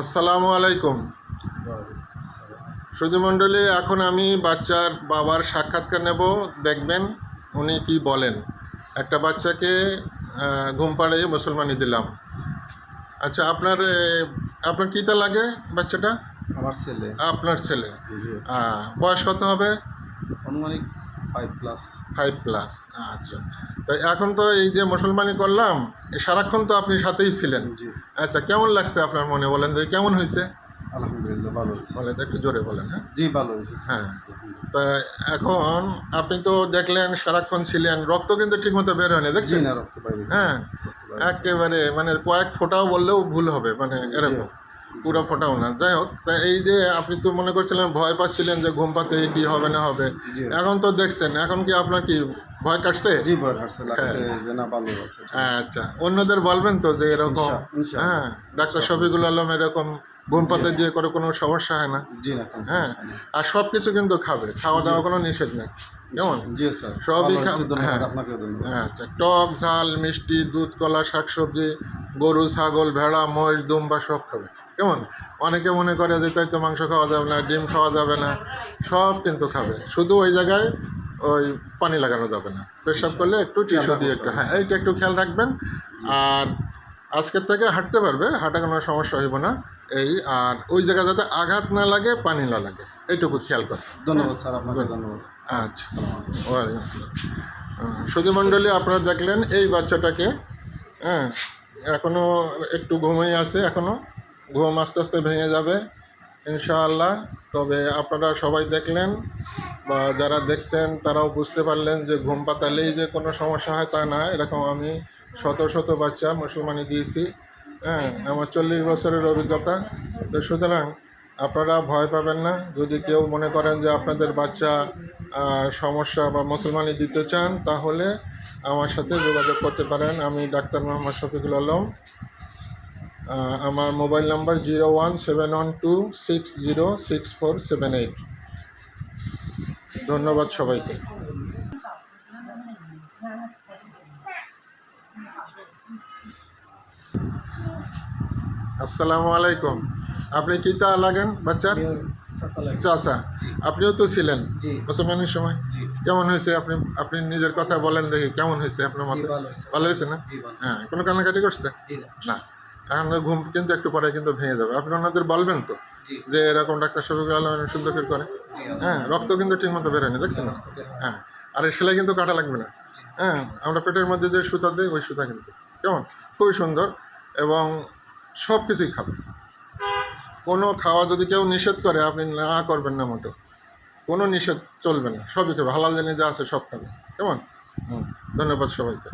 আসসালামু আলাইকুম। সুধীমণ্ডলী এখন আমি বাচ্চার বাবার সাক্ষাৎকার নেব। দেখবেন উনি কি বলেন। একটা বাচ্চাকে ঘুম পাড়িয়ে মুসলমানি দিলাম। আচ্ছা আপনার আপনার কী তা লাগে বাচ্চাটা? আমার ছেলে। আপনার ছেলে। বয়স কত হবে? অনুমানিক ফাইভ প্লাস ফাইভ প্লাস আচ্ছা। তো এখন তো এই যে মুসলমানি করলাম এ সারাক্ষণ তো আপনি সাথেই ছিলেন। জি। আচ্ছা কেমন লাগছে আপনার মনে? বলেন যে কেমন হয়েছে? আলহামদুলিল্লাহ ভালো বলে তো একটু জোরে বলেন হ্যাঁ? জি ভালো হয়েছে হ্যাঁ। তা এখন আপনি তো দেখলেন সারাক্ষণ ছিলেন রক্ত কিন্তু ঠিকমতো বের হয়নি জি দেখছেন না রক্ত হ্যাঁ একেবারে মানে কয়েক ফোঁটাও বললেও ভুল হবে মানে এরকম। পুরো ফোঁটাও না। যাই হোক তা এই যে আপনি তো মনে করছিলেন ভয় পাচ্ছিলেন যে ঘুম পাতে কি হবে না হবে। এখন তো দেখছেন এখন কি আপনার কি ভয় কাটছে? জি ভয় লাগছে হ্যাঁ। যে না ভালো আছে আচ্ছা অন্যদের বলবেন তো যে এরকম হ্যাঁ ডাক্তার শফিকুল আলম এরকম ঘুম পাতে দিয়ে করে কোনো সমস্যা হয় না। জি না হ্যাঁ আর সব কিছু কিন্তু খাবে খাওয়া দাওয়া কোনো নিষেধ নেই। কেমন? জি স্যার। সবই ধন্যবাদ। হ্যাঁ। আচ্ছা টক ঝাল মিষ্টি দুধ কলা শাকসবজি গরু ছাগল ভেড়া মহিষ দুম্বা সব খাবে। কেমন? অনেকে মনে করে যে তাই তো মাংস খাওয়া যাবে না ডিম খাওয়া যাবে না। সব কিন্তু খাবে। শুধু ওই জায়গায় ওই পানি লাগানো যাবে না। পেশাব করলে একটু টিস্যু দিয়ে একটু হ্যাঁ এইটা একটু খেয়াল রাখবেন। আর আজকের থেকে হাঁটতে পারবে হাঁটা কোনো সমস্যা হইব না। এই আর ওই জায়গায় যাতে আঘাত না লাগে পানি না লাগে এইটুকু খেয়াল কর। ধন্যবাদ স্যার আপনাকে ধন্যবাদ। আচ্ছা ওয়ালাইকুম আসসালাম। সুধীমণ্ডলী আপনারা দেখলেন এই বাচ্চাটাকে হ্যাঁ এখনও একটু ঘুমিয়ে আছে এখনও ঘুম আস্তে আস্তে ভেঙে যাবে, ইনশাআল্লাহ। তবে আপনারা সবাই দেখলেন বা যারা দেখছেন, তারাও বুঝতে পারলেন যে ঘুম পাতালেই যে কোনো সমস্যা হয় তা না। এরকম আমি শত শত বাচ্চা মুসলমানি দিয়েছি হ্যাঁ আমার চল্লিশ বছরের অভিজ্ঞতা। তো সুতরাং আপনারা ভয় পাবেন না। যদি কেউ মনে করেন যে আপনাদের বাচ্চা সমস্যা বা মুসলমানি দিতে চান, তাহলে আমার সাথে যোগাযোগ করতে পারেন। আমি ডাক্তার মোহাম্মদ শফিকুল আলম। আমার mobile number zero one seven one two six zero six four seven eight. ধন্যবাদ সবাইকে। আসসালামু আলাইকুম। আপনি কি তা লাগেন বাচ্চার চাচা আপনিও তো ছিলেন? মুসলমানের সময়? কেমন হয়েছে? আপনি আপনি নিজের কথা বলেন দেখি কেমন হয়েছে আপনার মতে? ভালো হয়েছে। না? হ্যাঁ কোনো কান্নাকাটি করছে? না। না। এখন ঘুম কিন্তু একটু পরে কিন্তু ভেঙে যাবে। আপনি ওনাদের বলবেন তো যে এরকম ডাক্তার শফিকুল আলম সুন্দর করে করে। হ্যাঁ রক্ত কিন্তু ঠিক মতো বেরোয়নি দেখছেন? না হ্যাঁ আর এই সেলাই কিন্তু কাটা লাগবে না। হ্যাঁ আমরা পেটের মধ্যে যে সুতা দিই ওই সুতা কিন্তু। কেমন? খুবই সুন্দর এবং সব কিছুই খাবে। কোনো খাওয়া যদি কেউ নিষেধ করে আপনি না করবেন না মোটো কোনো নিষেধ চলবে না সবই খাবে। হালাল জিনিস যা আছে সব খাবে। কেমন? হুম ধন্যবাদ সবাইকে।